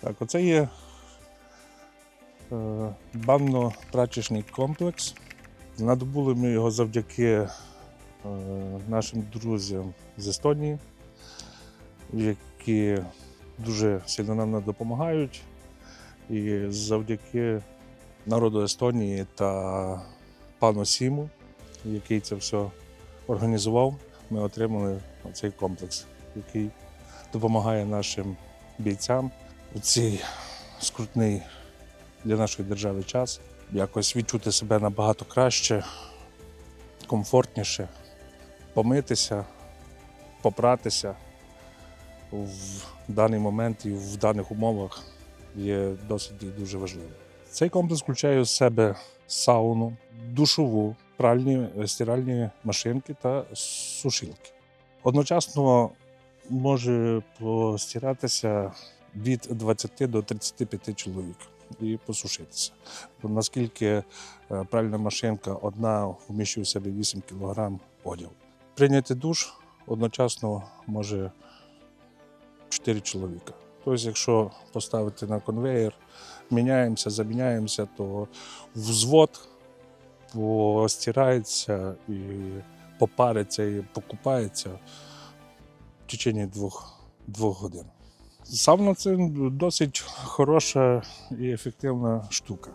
Так, оце є е, банно-прачечний комплекс. Надобули ми його завдяки е, нашим друзям з Естонії, які дуже сильно нам допомагають. І завдяки народу Естонії та пану Сіму, який це все організував, ми отримали цей комплекс, який допомагає нашим бійцям у цей скрутний для нашої держави час якось відчути себе набагато краще, комфортніше, помитися, попратися в даний момент і в даних умовах є досить і дуже важливим. Цей комплекс включає в себе сауну, душову, пральні стиральні машинки та сушилки. Одночасно може постиратися від 20 до 35 чоловік і посушитися. Наскільки е, пральна машинка одна вміщує в себе 8 кг одягу. Прийняти душ одночасно може 4 чоловіка. Тобто, якщо поставити на конвеєр, міняємося, заміняємося, то взвод постирається і попариться і покупається в течение двох, двох годин. Сауна це досить хороша і ефективна штука.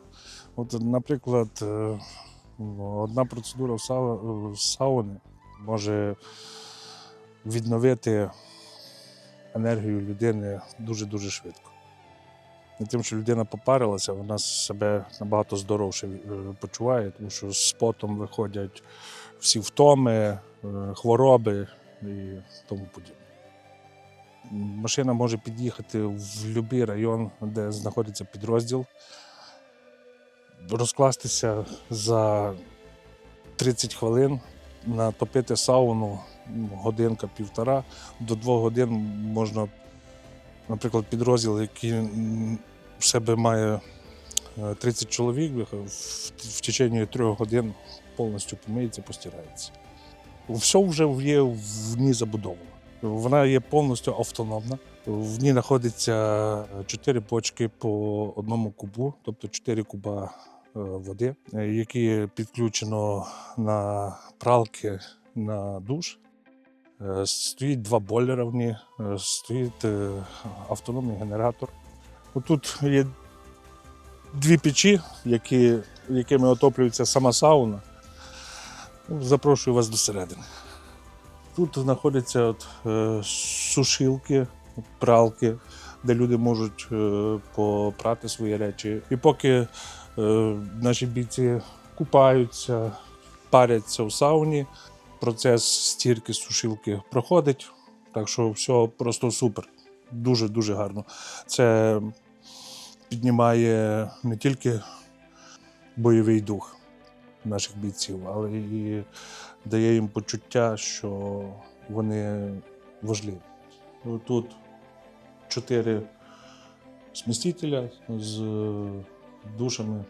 От, наприклад, е, одна процедура сауни може відновити енергію людини дуже-дуже швидко. Не тим, що людина попарилася, вона себе набагато здоровше е, почуває, тому що з потом виходять всі втоми, е, хвороби і тому подібне. Машина може під'їхати в будь-який район, де знаходиться підрозділ, розкластися за 30 хвилин, натопити сауну ну, годинка-півтора, до двох годин можна, наприклад, підрозділ, який в себе має е, 30 чоловік, в, в течение трьох годин повністю помиється, постирається. Все вже є в ній забудовано. Вона є повністю автономна. В ній знаходиться 4 бочки по одному кубу, тобто 4 куба е, води, е, які підключено на пралки на душ. Е, Стоїть два бойлера в ній, стоїть автономний генератор. Тут є дві печі, які, якими отоплюється сама сауна. Запрошую вас до середини. Тут знаходяться от, е, сушилки, пралки, де люди можуть е, попрати свої речі. І поки е, наші бійці купаються, паряться в сауні, процес стірки сушилки проходить. Так що все просто супер. Дуже-дуже гарно. Це піднімає не тільки бойовий дух наших бійців, але і дає їм почуття, що вони важливі. Ну, Тут чотири смістителя з душами.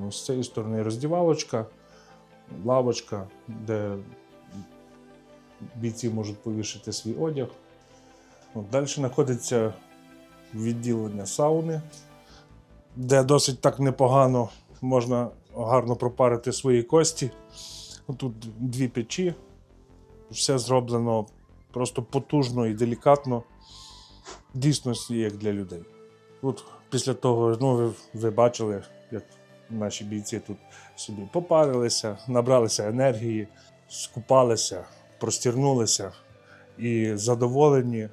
Ну, З цієї сторони роздівалочка, лавочка, де бійці можуть повішати свій одяг. Далі знаходиться відділення сауни, де досить так непогано можна гарно пропарити свої кості. Тут дві печі, все зроблено просто потужно і делікатно. Дійсно як для людей. Тут після того, ну ви, ви бачили, як наші бійці тут собі попарилися, набралися енергії, скупалися, простірнулися і задоволені